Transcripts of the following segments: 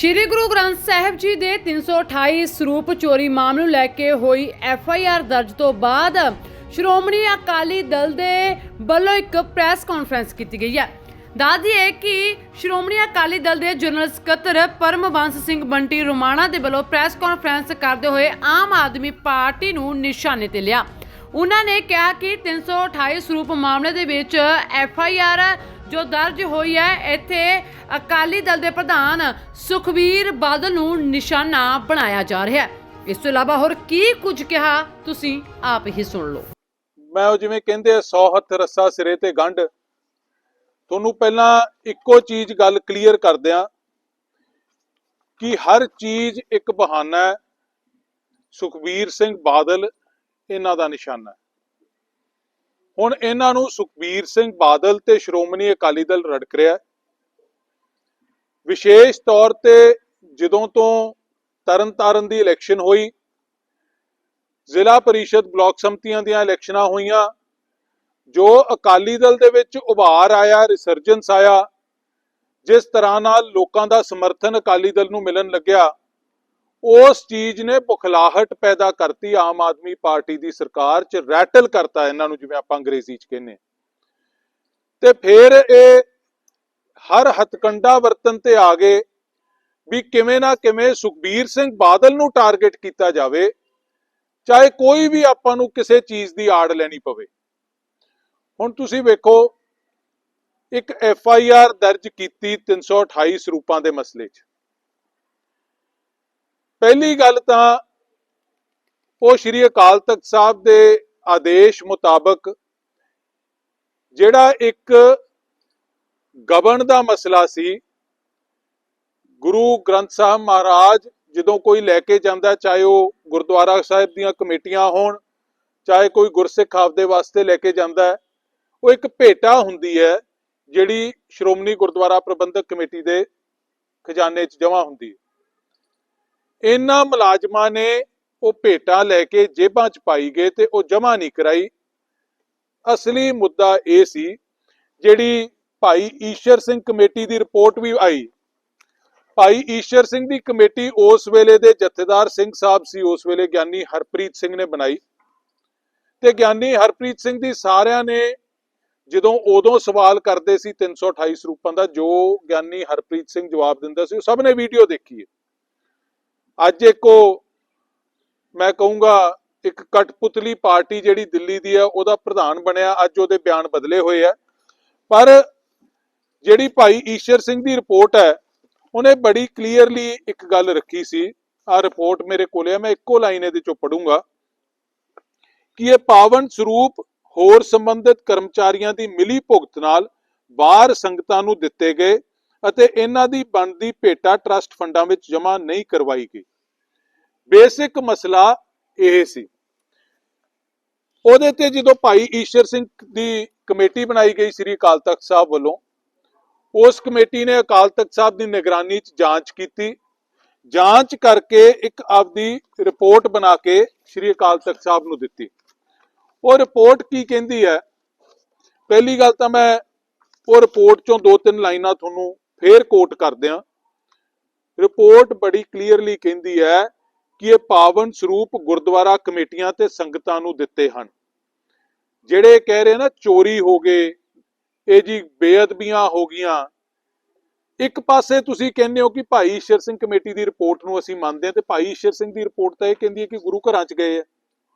ਸ਼੍ਰੀ ਗੁਰੂ ਗ੍ਰੰਥ ਸਾਹਿਬ ਜੀ ਦੇ 328 ਸਰੂਪ ਚੋਰੀ ਮਾਮਲੇ ਨੂੰ ਲੈ ਕੇ ਹੋਈ ਐਫ ਆਈ ਆਰ ਦਰਜ ਤੋਂ ਬਾਅਦ ਸ਼੍ਰੋਮਣੀ ਅਕਾਲੀ ਦਲ ਦੇ ਵੱਲੋਂ ਇੱਕ ਪ੍ਰੈਸ ਕਾਨਫਰੰਸ ਕੀਤੀ ਗਈ ਹੈ। ਦੱਸਦੀ ਹੈ ਕਿ ਸ਼੍ਰੋਮਣੀ ਅਕਾਲੀ ਦਲ ਦੇ ਜਨਰਲ ਸਕੱਤਰ ਪਰਮਵੰਸ ਸਿੰਘ ਬੰਟੀ ਰੋਮਾਣਾ ਦੇ ਵੱਲੋਂ ਪ੍ਰੈਸ ਕਾਨਫਰੰਸ ਕਰਦੇ ਹੋਏ ਆਮ ਆਦਮੀ ਪਾਰਟੀ ਨੂੰ ਨਿਸ਼ਾਨੇ ਤੇ ਲਿਆ। ਉਹਨਾਂ ਨੇ ਕਿਹਾ ਕਿ 328 ਸਰੂਪ ਮਾਮਲੇ ਦੇ ਵਿੱਚ ਐਫ ਆਈ ਆਰ ਜੋ ਦਰਜ ਹੋਈ ਹੈ, ਇੱਥੇ ਅਕਾਲੀ ਦਲ ਦੇ ਪ੍ਰਧਾਨ ਸੁਖਬੀਰ ਬਾਦਲ ਨੂੰ ਨਿਸ਼ਾਨਾ ਬਣਾਇਆ ਜਾ ਰਿਹਾ ਹੈ। ਇਸ ਤੋਂ ਇਲਾਵਾ ਹੋਰ ਕੀ ਕੁਝ ਕਿਹਾ, ਤੁਸੀਂ ਆਪ ਹੀ ਸੁਣ ਲਓ। ਮੈਂ ਉਹ ਜਿਵੇਂ ਕਹਿੰਦੇ 100 ਹੱਥ ਰੱਸਾ ਸਿਰੇ ਤੇ ਗੰਢ। ਤੁਹਾਨੂੰ ਪਹਿਲਾਂ ਇੱਕੋ ਚੀਜ਼ ਗੱਲ ਕਲੀਅਰ ਕਰ ਦਿਆਂ ਕਿ ਹਰ ਚੀਜ਼ ਇੱਕ ਬਹਾਨਾ ਹੈ। ਸੁਖਬੀਰ ਸਿੰਘ ਬਾਦਲ ਇਹਨਾਂ ਦਾ ਨਿਸ਼ਾਨਾ ਹੈ। ਹੁਣ ਇਹਨਾਂ ਨੂੰ ਸੁਖਬੀਰ ਸਿੰਘ ਬਾਦਲ ਤੇ ਸ਼੍ਰੋਮਣੀ ਅਕਾਲੀ ਦਲ ਰੜਕ ਰਿਹਾ ਹੈ। ਵਿਸ਼ੇਸ਼ ਤੌਰ ਤੇ ਜਦੋਂ ਤੋਂ ਤਰਨਤਾਰਨ ਦੀ ਇਲੈਕਸ਼ਨ ਹੋਈ, ਜ਼ਿਲ੍ਹਾ ਪਰਿਸ਼ਦ ਬਲਾਕ ਸਮਤੀਆਂ ਦੀਆਂ ਇਲੈਕਸ਼ਨਾਂ ਹੋਈਆਂ, ਜੋ ਅਕਾਲੀ ਦਲ ਦੇ ਵਿੱਚ ਉਭਾਰ ਆਇਆ, ਰਿਸਰਜੈਂਸ ਆਇਆ, ਜਿਸ ਤਰ੍ਹਾਂ ਨਾਲ ਲੋਕਾਂ ਦਾ ਸਮਰਥਨ ਅਕਾਲੀ ਦਲ ਨੂੰ ਮਿਲਣ ਲੱਗਿਆ ਉਸ ਚੀਜ਼ ਨੇ ਬੁਖਲਾਹਟ ਪੈਦਾ ਕਰਤੀ, ਆਮ ਆਦਮੀ ਪਾਰਟੀ ਦੀ ਸਰਕਾਰ 'ਚ ਰੈਟਲ ਕਰਤਾ ਇਹਨਾਂ ਨੂੰ, ਜਿਵੇਂ ਆਪਾਂ ਅੰਗਰੇਜ਼ੀ 'ਚ ਕਹਿੰਦੇ ਤੇ ਫਿਰ ਇਹ ਹਰ ਹਤਕੰਡਾ ਵਰਤਨ ਤੇ ਆ ਗਏ ਵੀ ਕਿਵੇਂ ਨਾ ਕਿਵੇਂ ਸੁਖਬੀਰ ਸਿੰਘ ਬਾਦਲ ਨੂੰ ਟਾਰਗੇਟ ਕੀਤਾ ਜਾਵੇ, ਚਾਹੇ ਕੋਈ ਵੀ ਆਪਾਂ ਨੂੰ ਕਿਸੇ ਚੀਜ਼ ਦੀ ਆੜ ਲੈਣੀ ਪਵੇ। ਹੁਣ ਤੁਸੀਂ ਵੇਖੋ, ਇੱਕ ਐਫ ਆਈ ਆਰ ਦਰਜ ਕੀਤੀ 328 ਸਰੂਪਾਂ ਦੇ ਮਸਲੇ 'ਚ। ਪਹਿਲੀ ਗੱਲ ਤਾਂ ਉਹ ਸ਼੍ਰੀ ਅਕਾਲ ਤਖਤ ਸਾਹਿਬ ਦੇ ਆਦੇਸ਼ ਮੁਤਾਬਕ ਜਿਹੜਾ ਇੱਕ ਗਵਨ ਦਾ ਮਸਲਾ ਸੀ, ਗੁਰੂ ਗ੍ਰੰਥ ਸਾਹਿਬ ਮਹਾਰਾਜ ਜਦੋਂ ਕੋਈ ਲੈ ਕੇ ਜਾਂਦਾ, ਚਾਹੇ ਉਹ ਗੁਰਦੁਆਰਾ ਸਾਹਿਬ ਦੀਆਂ ਕਮੇਟੀਆਂ ਹੋਣ, ਚਾਹੇ ਕੋਈ ਗੁਰਸਿੱਖ ਆਪਦੇ ਵਾਸਤੇ ਲੈ ਕੇ ਜਾਂਦਾ ਉਹ ਇੱਕ ਭੇਟਾ ਹੁੰਦੀ ਹੈ ਜਿਹੜੀ ਸ਼੍ਰੋਮਣੀ ਗੁਰਦੁਆਰਾ ਪ੍ਰਬੰਧਕ ਕਮੇਟੀ ਦੇ ਖਜ਼ਾਨੇ 'ਚ ਜਮ੍ਹਾਂ ਹੁੰਦੀ ਹੈ। ਇਹਨਾਂ ਮੁਲਾਜ਼ਮਾਂ ਨੇ ਉਹ ਭੇਟਾ ਲੈ ਕੇ ਜੇਬਾਂ 'ਚ ਪਾਈ ਗਏ ਤੇ ਉਹ ਜਮ੍ਹਾਂ ਨਹੀਂ ਕਰਾਈ। ਅਸਲੀ ਮੁੱਦਾ ਇਹ ਸੀ, ਜਿਹੜੀ ਭਾਈ ਈਸ਼ਰ ਸਿੰਘ ਕਮੇਟੀ ਦੀ ਰਿਪੋਰਟ ਵੀ ਆਈ। ਭਾਈ ਈਸ਼ਰ ਸਿੰਘ ਦੀ ਕਮੇਟੀ ਉਸ ਵੇਲੇ ਦੇ ਜਥੇਦਾਰ ਸਿੰਘ ਸਾਹਿਬ ਸੀ, ਉਸ ਵੇਲੇ ਗਿਆਨੀ ਹਰਪ੍ਰੀਤ ਸਿੰਘ ਨੇ ਬਣਾਈ। ਤੇ ਗਿਆਨੀ ਹਰਪ੍ਰੀਤ ਸਿੰਘ ਦੀ ਸਾਰਿਆਂ ਨੇ ਜਦੋਂ ਉਦੋਂ ਸਵਾਲ ਕਰਦੇ ਸੀ 328 ਸਰੂਪਾਂ ਦਾ, ਜੋ ਗਿਆਨੀ ਹਰਪ੍ਰੀਤ ਸਿੰਘ ਜਵਾਬ ਦਿੰਦਾ ਸੀ, ਉਹ ਸਭ ਨੇ ਵੀਡੀਓ ਦੇਖੀ ਹੈ। ਅੱਜ ਇੱਕ ਉਹ, ਮੈਂ ਕਹੂੰਗਾ, ਇੱਕ ਕਟਪੁਤਲੀ ਪਾਰਟੀ ਜਿਹੜੀ ਦਿੱਲੀ ਦੀ ਹੈ, ਉਹਦਾ ਪ੍ਰਧਾਨ ਬਣਿਆ। ਅੱਜ ਉਹਦੇ ਬਿਆਨ ਬਦਲੇ ਹੋਏ ਆ। ਪਰ ਜਿਹੜੀ ਭਾਈ ਈਸ਼ਰ ਸਿੰਘ ਦੀ ਰਿਪੋਰਟ ਹੈ, ਉਹਨੇ ਬੜੀ ਕਲੀਅਰਲੀ ਇੱਕ ਗੱਲ ਰੱਖੀ ਸੀ। ਆ ਰਿਪੋਰਟ ਮੇਰੇ ਕੋਲੇ ਆ, ਮੈਂ ਇੱਕੋ ਲਾਈਨ ਇਹਦੇ ਚੋਂ ਪੜੂੰਗਾ ਕਿ ਇਹ ਪਾਵਨ ਸਰੂਪ ਹੋਰ ਸੰਬੰਧਿਤ ਕਰਮਚਾਰੀਆਂ ਦੀ ਮਿਲੀ ਭੁਗਤ ਨਾਲ ਬਾਹਰ ਸੰਗਤਾਂ ਨੂੰ ਦਿੱਤੇ ਗਏ ਅਤੇ ਇਹਨਾਂ ਦੀ ਬਣਦੀ ਭੇਟਾ ਟਰਸਟ ਫੰਡਾਂ ਵਿੱਚ ਜਮ੍ਹਾਂ ਨਹੀਂ ਕਰਵਾਈ ਗਈ। ਬੇਸਿਕ ਮਸਲਾ ਇਹ ਸੀ। ਉਹਦੇ ਤੇ ਜਦੋਂ ਭਾਈ ਈਸ਼ਰ ਸਿੰਘ ਦੀ ਕਮੇਟੀ ਬਣਾਈ ਗਈ ਸ੍ਰੀ ਅਕਾਲ ਤਖਤ ਸਾਹਿਬ ਵੱਲੋਂ, ਉਸ ਕਮੇਟੀ ਨੇ ਅਕਾਲ ਤਖਤ ਸਾਹਿਬ ਦੀ ਨਿਗਰਾਨੀ 'ਚ ਜਾਂਚ ਕੀਤੀ। ਜਾਂਚ ਕਰਕੇ ਇੱਕ ਆਪਦੀ ਰਿਪੋਰਟ ਬਣਾ ਕੇ ਸ੍ਰੀ ਅਕਾਲ ਤਖਤ ਸਾਹਿਬ ਨੂੰ ਦਿੱਤੀ। ਉਹ ਰਿਪੋਰਟ ਕੀ ਕਹਿੰਦੀ ਹੈ? ਪਹਿਲੀ ਗੱਲ ਤਾਂ ਮੈਂ ਉਹ ਰਿਪੋਰਟ ਚੋਂ ਦੋ ਤਿੰਨ ਲਾਈਨਾਂ ਤੁਹਾਨੂੰ ਫੇਰ ਕੋਟ ਕਰ ਦਿਆਂ। ਰਿਪੋਰਟ ਬੜੀ ਕਲੀਅਰਲੀ ਕਹਿੰਦੀ ਹੈ ਕਿ ਇਹ ਪਾਵਨ ਸਰੂਪ ਗੁਰਦੁਆਰਾ ਕਮੇਟੀਆਂ ਤੇ ਸੰਗਤਾਂ ਨੂੰ ਦਿੱਤੇ ਹਨ। ਜਿਹੜੇ ਕਹਿ ਰਹੇ ਨਾ, ਚੋਰੀ ਹੋ ਗਏ, ਇਹ ਜੀ ਬੇਅਦਬੀਆਂ ਹੋ ਗਈਆਂ। ਇੱਕ ਪਾਸੇ ਤੁਸੀਂ ਕਹਿੰਦੇ ਹੋ ਕਿ ਭਾਈ ਈਸ਼ਰ ਸਿੰਘ ਕਮੇਟੀ ਦੀ ਰਿਪੋਰਟ ਨੂੰ ਅਸੀਂ ਮੰਨਦੇ ਹਾਂ ਤੇ ਭਾਈ ਈਸ਼ਰ ਸਿੰਘ ਦੀ ਰਿਪੋਰਟ ਤਾਂ ਇਹ ਕਹਿੰਦੀ ਹੈ ਕਿ ਗੁਰੂ ਘਰਾਂ 'ਚ ਗਏ ਆ।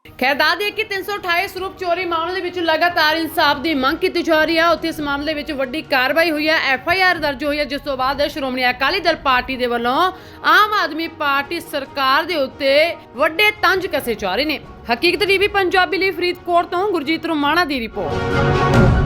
ਖੈਰ, ਦੱਸ ਦਈਏ ਕਿ 328 ਸਰੂਪ ਚੋਰੀ ਮਾਮਲੇ ਦੇ ਵਿੱਚ ਲਗਾਤਾਰ ਇਨਸਾਫ ਦੀ ਮੰਗ ਕੀਤੀ ਜਾ ਰਹੀ ਹੈ ਉੱਥੇ ਇਸ ਮਾਮਲੇ ਵਿੱਚ ਵੱਡੀ ਕਾਰਵਾਈ ਹੋਈ ਹੈ ਐਫ ਆਈ ਆਰ ਦਰਜ ਹੋਈ ਹੈ ਜਿਸ ਤੋਂ ਬਾਅਦ ਸ਼੍ਰੋਮਣੀ ਅਕਾਲੀ ਦਲ ਪਾਰਟੀ ਦੇ ਵੱਲੋਂ ਆਮ ਆਦਮੀ ਪਾਰਟੀ ਸਰਕਾਰ ਦੇ ਉੱਤੇ ਵੱਡੇ ਤੰਜ ਕਸੇ ਜਾ ਰਹੇ ਨੇ। ਹਕੀਕਤ ਟੀਵੀ ਪੰਜਾਬੀ ਲਈ ਫਰੀਦਕੋਟ ਤੋਂ ਗੁਰਜੀਤ ਰੁਮਾਣਾ ਦੀ ਰਿਪੋਰਟ।